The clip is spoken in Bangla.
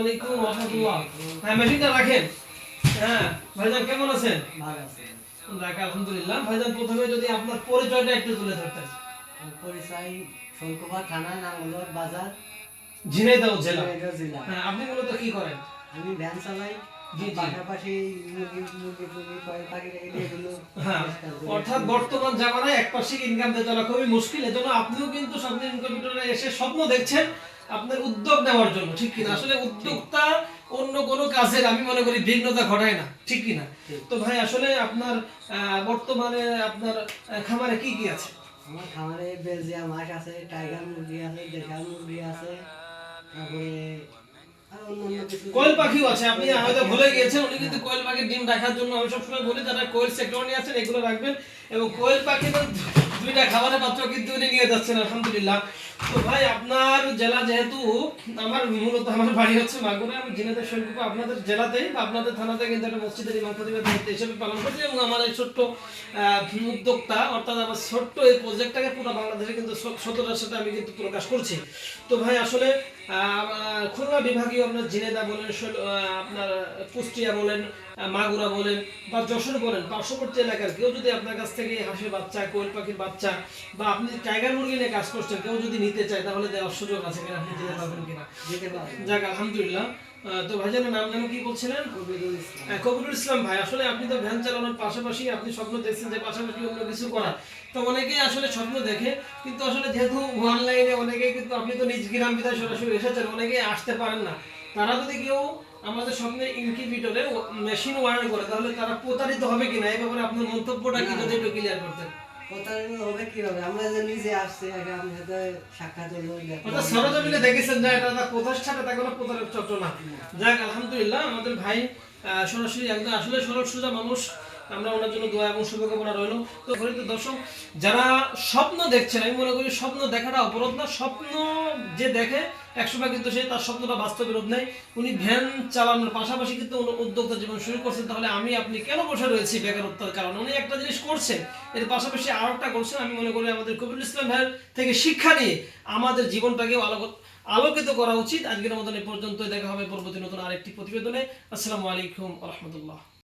আলাইকুম রহমতুল্লাহ। হ্যাঁ মেশিনটা রাখেন। হ্যাঁ ভাইজান কেমন আছেন? ভালো আছে। যাক আলহামদুলিল্লাহ। ভাইজান প্রথমে যদি আপনার পরিচয়টা একটু তুলে ধরতেন। পরিচয় শঙ্কুবা থানা নাঙ্গলর বাজার। ঝিনাইদহ জেলা। জেলা। হ্যাঁ আপনি মূলত কি করেন? আমি ভ্যান চালাই। জি, জি। পাশাপাশি মুরগি মুরগি টুরগি কয়েক পাখি টাখি এগুলো হ্যাঁ অর্থাৎ বর্তমান জামানায় একপার্শ্বিক ইনকাম দিয়ে চলা খুবই মুশকিল। এজন্য আপনিও কিন্তু স্বপ্ন ইনকিউবেটরে এসে স্বপ্ন দেখছেন আপনার উদ্যোগ নেওয়ার জন্য ঠিক কিনা? আসলে উদ্যোক্তা অন্য কোনো কাজের আমি মনে করি বিঘ্নতা ঘটায় না ঠিক কিনা। তো ভাই আসলে আপনার বর্তমানে আপনার খামারে কি কি আছে? আমার খামারে বেলজিয়াম হাঁস আছে টাইগার মুরগি আছে দেশাল মুরগি আছে তারপরে কোয়েল পাখিও আছে। আপনি হয়তো ভুলে গিয়েছেন উনি কিন্তু কোয়েল পাখির ডিম রাখার জন্য আমি সবসময় বলি যারা কোয়েল সেক্টর নিয়ে আছেন এগুলো রাখবেন। এবং কোয়েল পাখির দুইটা খাবারের পাত্র কিন্তু উনি নিয়ে যাচ্ছেন, আলহামদুলিল্লাহ। তো ভাই, আপনার জেলা যেহেতু, আমার মূলত আমার বাড়ি হচ্ছে মাগুরা, আমি জিনাদের শৈল্প আপনাদের জেলাতেই আপনাদের থানাতে কিন্তু একটা মসজিদের ইমাম খতিবের দায়িত্ব হিসেবে পালন করছি এবং আমার এই ছোট্ট উদ্যোক্তা, অর্থাৎ আমার ছোট্ট এই প্রজেক্টটাকে পুরো বাংলাদেশে কিন্তু সততার সাথে আমি কিন্তু প্রকাশ করছি। তো ভাই, আসলে খুলনা বিভাগীয় আপনার জিনেদা বলেন আপনার কুষ্টিয়া বলেন, মাগুরা বলেন বা যশোর বলেন, পার্শ্ববর্তী এলাকার কেউ যদি আপনার কাছ থেকে হাঁসের বাচ্চা, কোয়েল পাখির বাচ্চা বা আপনি টাইগার মুরগি নিয়ে কাজ করছেন কেউ যদি নিতে চায় তাহলে দেওয়ার সুযোগ আছে কিনা আপনি দিতে পারবেন কিনা? যাক আলহামদুলিল্লাহ। তো ভাইজানের নাম যেন কি বলছিলেন? কবিরুল ইসলাম। হ্যাঁ, কবিরুল ইসলাম ভাই আসলে আপনি তো ভ্যান চালানোর পাশাপাশি আপনি স্বপ্ন দেখছেন যে পাশাপাশি অন্য কিছু করা তো অনেকেই আসলে স্বপ্ন দেখে কিন্তু আসলে যেহেতু অনলাইনে অনেকেই কিন্তু আপনি তো নিজ গ্রাম বিধায় সরাসরি এসেছেন অনেকেই আসতে পারেন না। তারা যদি কেউ আমাদের স্বপ্নের ইনকিউবেটরে মেশিন ওয়ার্ন করে তাহলে তারা প্রতারিত হবে কিনা? এই ব্যাপারে আপনার মন্তব্যটা কি যদি একটু ক্লিয়ার করতেন। কীভাবে? আমরা যে আসছি সাক্ষাৎ সরজমিনে দেখেছেন যে এটা চক্র না। যাক, আলহামদুলিল্লাহ, আমাদের ভাই সরাসরি একদম আসলে সরল সোজা মানুষ আমরা ওনার জন্য দোয়া এবং শুভকামনা রইল। তো ঘরিত দর্শক, যারা স্বপ্ন দেখছেন, আমি মনে করি স্বপ্ন দেখাটা অপরাধ না, স্বপ্ন যে দেখে, একসময় কিন্তু সে তার স্বপ্নটা বাস্তবে রূপ নেয়। উনি ভ্যান চালানোর পাশাপাশি কিন্তু উদ্যোক্তা জীবন শুরু করছেন। তাহলে আমি, আপনি কেন বসে রয়েছি বেকারত্বের কারণে? উনি একটা জিনিস করছেন, এর পাশাপাশি আর একটা করছেন। আমি মনে করি আমাদের কবিরুল ইসলাম ভাইয়ের থেকে শিক্ষা নিয়ে আমাদের জীবনটাকে আলোক, আলোকিত করা উচিত। আজকের মতন এ পর্যন্ত দেখা হবে পরবর্তী নতুন আরেকটি প্রতিবেদনে। আসসালামু আলাইকুম রহমতুল্লাহ।